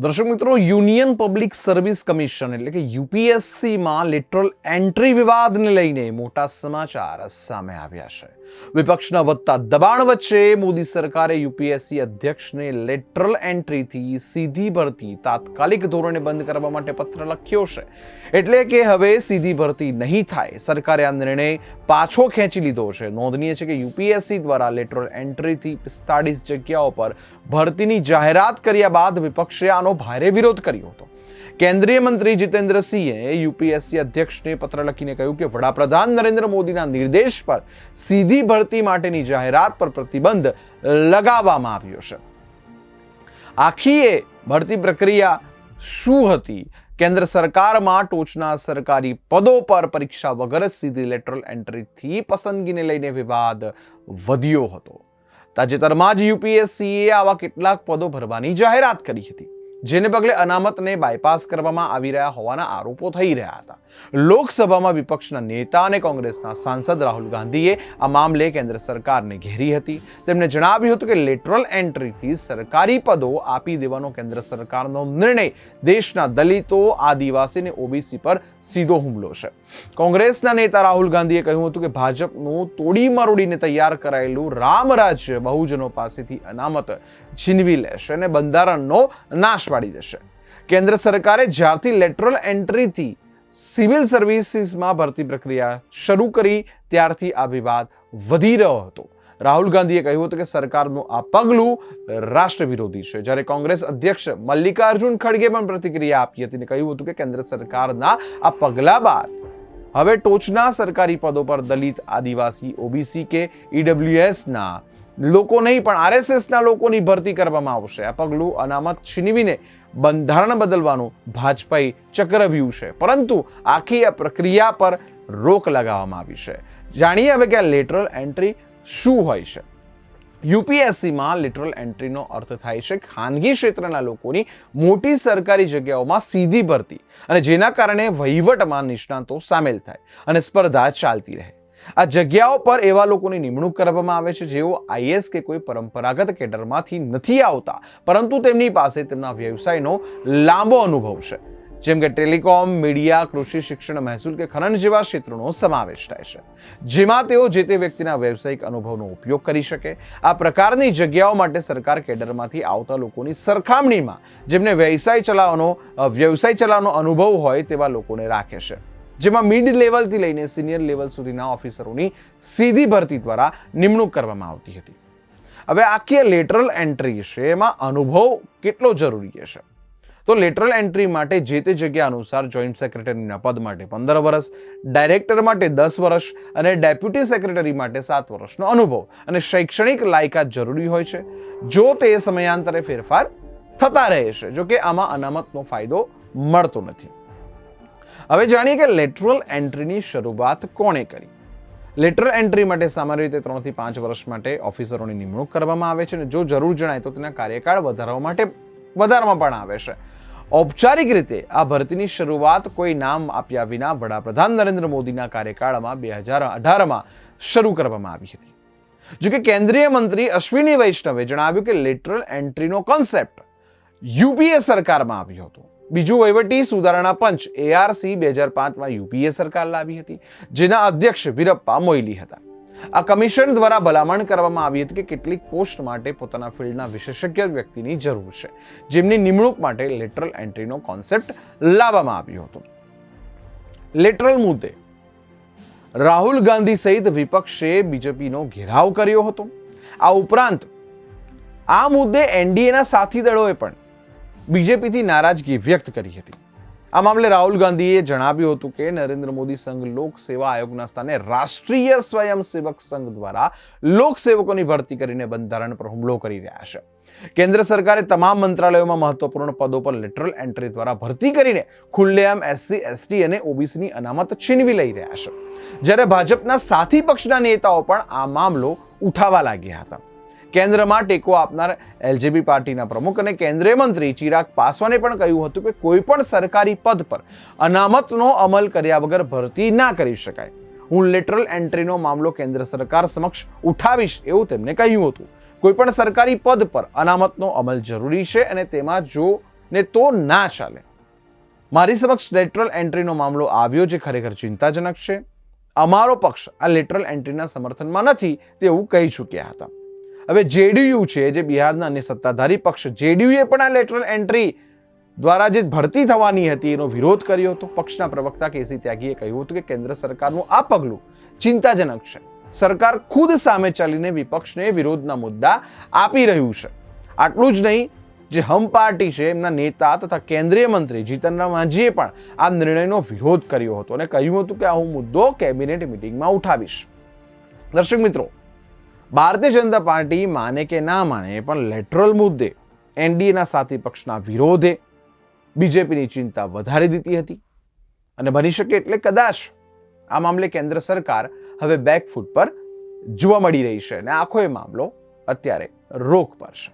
દર્શક મિત્રો, union public service commission એટલે કે યુપીએસસીમાં લિટરલ એન્ટ્રી વિવાદને લઈને મોટા સમાચાર સામે આવ્યા છે. વિપક્ષના વધતા દબાણ વચ્ચે મોદી સરકારે યુપીએસસી અધ્યક્ષને લેટરલ એન્ટ્રીથી સીધી ભરતી તાત્કાલિક ધોરણે બંધ કરવા માટે પત્ર લખ્યો છે. એટલે કે હવે સીધી ભરતી નહીં થાય. સરકારે આ નિર્ણય પાછો ખેંચી લીધો છે. નોંધનીય છે કે યુપીએસસી દ્વારા લેટરલ એન્ટ્રીથી પિસ્તાળીસ જગ્યાઓ પર ભરતીની જાહેરાત કર્યા બાદ વિપક્ષે આનો ભારે વિરોધ કર્યો હતો. કેન્દ્રીય મંત્રી જીતેન્દ્રસિંહે યુપીએસસી અધ્યક્ષને પત્ર લખીને કહ્યું કે વડાપ્રધાન નરેન્દ્ર મોદીના નિર્દેશ પર સીધી ભરતી માટેની જાહેરાત પર પ્રતિબંધ લગાવવામાં આવ્યો છે. આખી એ ભરતી પ્રક્રિયા શું હતી? કેન્દ્ર સરકારમાં ટોચના સરકારી પદો પર પરીક્ષા વગર સીધી લેટરલ એન્ટ્રીથી પસંદગીને લઈને વિવાદ વધ્યો હતો. તાજેતરમાં જ યુપીએસસીએ આવા કેટલાક પદો ભરવાની જાહેરાત કરી હતી. જેને પગલે અનામતને બાયપાસ કરવામાં આવી રહ્યા હોવાના આરોપો થઈ રહ્યા હતા. લોકસભામાં વિપક્ષના નેતા અને કોંગ્રેસના સાંસદ રાહુલ ગાંધીએ આ મામલે કેન્દ્ર સરકારને ઘેરી હતી. તેમણે જણાવ્યું હતું કે લેટરલ એન્ટ્રીથી સરકારી પદો આપી દેવાનો કેન્દ્ર સરકારનો નિર્ણય દેશના દલિતો આદિવાસી અને ઓબીસી પર સીધો હુમલો છે. કોંગ્રેસના નેતા રાહુલ ગાંધીએ કહ્યું હતું કે ભાજપનું તોડી મરોડીને તૈયાર કરાયેલું રામ રાજ્ય બહુજનો પાસેથી અનામત છીનવી લેશે અને બંધારણનો નાશ પાડી દેશે. કેન્દ્ર સરકારે જ્યારથી લેટરલ એન્ટ્રીથી સિવિલ સર્વિસીસમાં ભરતી પ્રક્રિયા શરૂ કરી, ત્યારથી આ વિવાદ વધી રહ્યો હતો. રાહુલ ગાંધીએ કહ્યું હતું કે સરકારનું આ પગલું રાષ્ટ્ર વિરોધી છે. જ્યારે કોંગ્રેસ અધ્યક્ષ મલ્લિકાર્જુન ખડગે પણ પ્રતિક્રિયા આપી હતી અને કહ્યું હતું કે કેન્દ્ર સરકારના આ પગલા બાદ હવે ટોચના સરકારી પદો પર દલિત આદિવાસી ઓબીસી કે ઈડબ્લ્યુએસના લોકો નહીં, પણ આરએસએસના લોકોની ભરતી કરવામાં આવશે. આ પગલું અનામત છીનવીને બંધારણ બદલવાનું ભાજપાઈ ચક્રવ્યૂહ છે. પરંતુ આખી આ પ્રક્રિયા પર રોક લગાવવામાં આવી છે. જાણીએ હવે કે આ લેટરલ એન્ટ્રી શું હોય છે. યુપીએસસીમાં લિટરલ એન્ટ્રીનો અર્થ થાય છે ખાનગી ક્ષેત્રના લોકોની મોટી સરકારી જગ્યાઓમાં સીધી ભરતી અને જેના કારણે વહીવટમાં નિષ્ણાતો સામેલ થાય અને સ્પર્ધા ચાલતી રહે. આ જગ્યાઓ પર એવા લોકોની નિમણૂક કરવામાં આવે છે જેઓ આઈએસ કે કોઈ પરંપરાગત કેડરમાંથી નથી આવતા, પરંતુ તેમની પાસે તેમના વ્યવસાયનો લાંબો અનુભવ છે. જેમ કે ટેલિકોમ, મીડિયા, કૃષિ શિક્ષણ, મહેસૂલ કે ખનન જેવા ક્ષેત્રોનો સમાવેશ થાય છે. જેમાં તેઓ જે તે વ્યક્તિના વ્યવસાયિક અનુભવનો ઉપયોગ કરી શકે. આ પ્રકારની જગ્યાઓ માટે સરકાર કેડરમાંથી આવતા લોકોની સરખામણીમાં જેમને વ્યવસાય ચલાવવાનો વ્યવસાય ચલાવવાનો અનુભવ હોય તેવા લોકોને રાખે છે. જેમાં મિડ લેવલથી લઈને સિનિયર લેવલ સુધીના ઓફિસરોની સીધી ભરતી દ્વારા નિમણૂક કરવામાં આવતી હતી. હવે આખી લેટરલ એન્ટ્રી છે, એમાં અનુભવ કેટલો જરૂરી છે? તો લેટરલ એન્ટ્રી માટે જે તે જગ્યા અનુસાર જોઈન્ટ સેક્રેટરીના પદ માટે પંદર વર્ષ ડાયરેક્ટર માટે દસ વર્ષ અને ડેપ્યુટી સેક્રેટરી માટે સાત વર્ષનો અનુભવ અને શૈક્ષણિક લાયકાત જરૂરી હોય છે. જો તે સમયાંતરે ફેરફાર થતા રહે છે, જો કે આમાં અનામતનો ફાયદો મળતો નથી. હવે જાણીએ કે લેટરલ એન્ટ્રીની શરૂઆત કોણે કરી? લેટરલ એન્ટ્રી માટે સામાન્ય રીતે ત્રણથી પાંચ વર્ષ માટે ઓફિસરોની નિમણૂક કરવામાં આવે છે અને જો જરૂર જણાય તો તેના કાર્યકાળ વધારવા માટે વધારવામાં પણ આવે છે. ઔપચારિક રીતે આ ભરતીની શરૂઆત કોઈ નામ આપ્યા વિના વડાપ્રધાન નરેન્દ્ર મોદીના કાર્યકાળમાં બે હજાર અઢારમાં શરૂ કરવામાં આવી હતી. જો કે કેન્દ્રીય મંત્રી અશ્વિની વૈષ્ણવે જણાવ્યું કે લેટરલ એન્ટ્રીનો કોન્સેપ્ટ યુપીએ સરકારમાં આવ્યો હતો. બીજું વહીવટી સુધારણા પંચ એઆરસી બે હજાર પાંચમાં યુપીએ સરકાર લાવી હતી, જેના અધ્યક્ષ વીરપ્પા મોઇલી હતા. આ કમિશન દ્વારા ભલામણ કરવામાં આવી હતી કે કેટલીક પોસ્ટ માટે પોતાના ફિલ્ડના વિશેષજ્ઞ વ્યક્તિની જરૂર છે, જેમની નિમણૂક માટે લેટરલ એન્ટ્રીનો કોન્સેપ્ટ લાવવામાં આવ્યો હતો. લેટરલ મુદ્દે, રાહુલ ગાંધી સહિત વિપક્ષે બીજેપીનો ઘેરાવ કર્યો હતો. આ ઉપરાંત, આ મુદ્દે એનડીએના સાથી દળોએ પણ બીજેપીથી નારાજગી વ્યક્ત કરી હતી. આ મામલે રાહુલ ગાંધીએ જણાવ્યું હતું કે નરેન્દ્ર મોદી સંઘ લોક સેવા આયોગના સ્થાને રાષ્ટ્રીય સ્વયંસેવક સંઘ દ્વારા લોકસેવકોની ભરતી કરીને બંધારણ પર હુમલો કરી રહ્યા છે. કેન્દ્ર સરકારે તમામ મંત્રાલયોમાં મહત્વપૂર્ણ પદો પર લેટરલ એન્ટ્રી દ્વારા ભરતી કરીને ખુલ્લેઆમ એસસી, એસટી અને ઓબીસીની અનામત છીનવી લઈ રહ્યા છે. જ્યારે ભાજપના સાથી પક્ષના નેતાઓ પણ આ મામલો ઉઠાવવા લાગ્યા હતા. કેન્દ્રમાં ટેકો આપનાર એલજેપી પાર્ટીના પ્રમુખ અને કેન્દ્રીય મંત્રી ચિરાગ પાસવાને પણ કહ્યું હતું કે કોઈ પણ સરકારી પદ પર અનામતનો અમલ કર્યા વગર ભરતી ના કરી શકાય. હું લેટરલ એન્ટ્રીનો મામલો કેન્દ્ર સરકાર સમક્ષ ઉઠાવીશ એવું તેમણે કહ્યું હતું. કોઈ પણ સરકારી પદ પર અનામતનો અમલ જરૂરી છે અને તેમાં જો ને તો ના ચાલે. મારી સમક્ષ લેટરલ એન્ટ્રીનો મામલો આવ્યો જે ખરેખર ચિંતાજનક છે. અમારો પક્ષ આ લેટરલ એન્ટ્રીના સમર્થનમાં નથી તેવું કહી ચૂક્યા હતા. હવે જેડીયુ છે, જે બિહારના અન્ય સત્તાધારી પક્ષ, જેડીયુએ પણ આ લેટરલ એન્ટ્રી દ્વારા જે ભરતી થવાની હતી, એનો વિરોધ કર્યો હતો. પક્ષના પ્રવક્તા કેસી ત્યાગીએ કહ્યું હતું કે કેન્દ્ર સરકારનું આ પગલું ચિંતાજનક છે. સરકાર ખુદ સામે ચાલીને વિપક્ષને વિરોધના મુદ્દા આપી રહ્યું છે. આટલું જ નહીં, જે હમ પાર્ટી છે, એમના નેતા તથા કેન્દ્રીય મંત્રી જીતનરામ માંઝીએ પણ આ નિર્ણયનો વિરોધ કર્યો હતો અને કહ્યું હતું કે આ હું મુદ્દો કેબિનેટ મિટિંગમાં ઉઠાવીશ. દર્શક મિત્રો ભારતીય જનતા પાર્ટી માને કે ના માને, પણ લેટરલ મુદ્દે એનડીએના સાથી પક્ષના વિરોધે બીજેપીની ચિંતા વધારી દીધી હતી. અને બની શકે એટલે કદાચ આ મામલે કેન્દ્ર સરકાર હવે બેકફૂટ પર જોવા મળી રહી છે અને આખો એ મામલો અત્યારે રોક પર છે.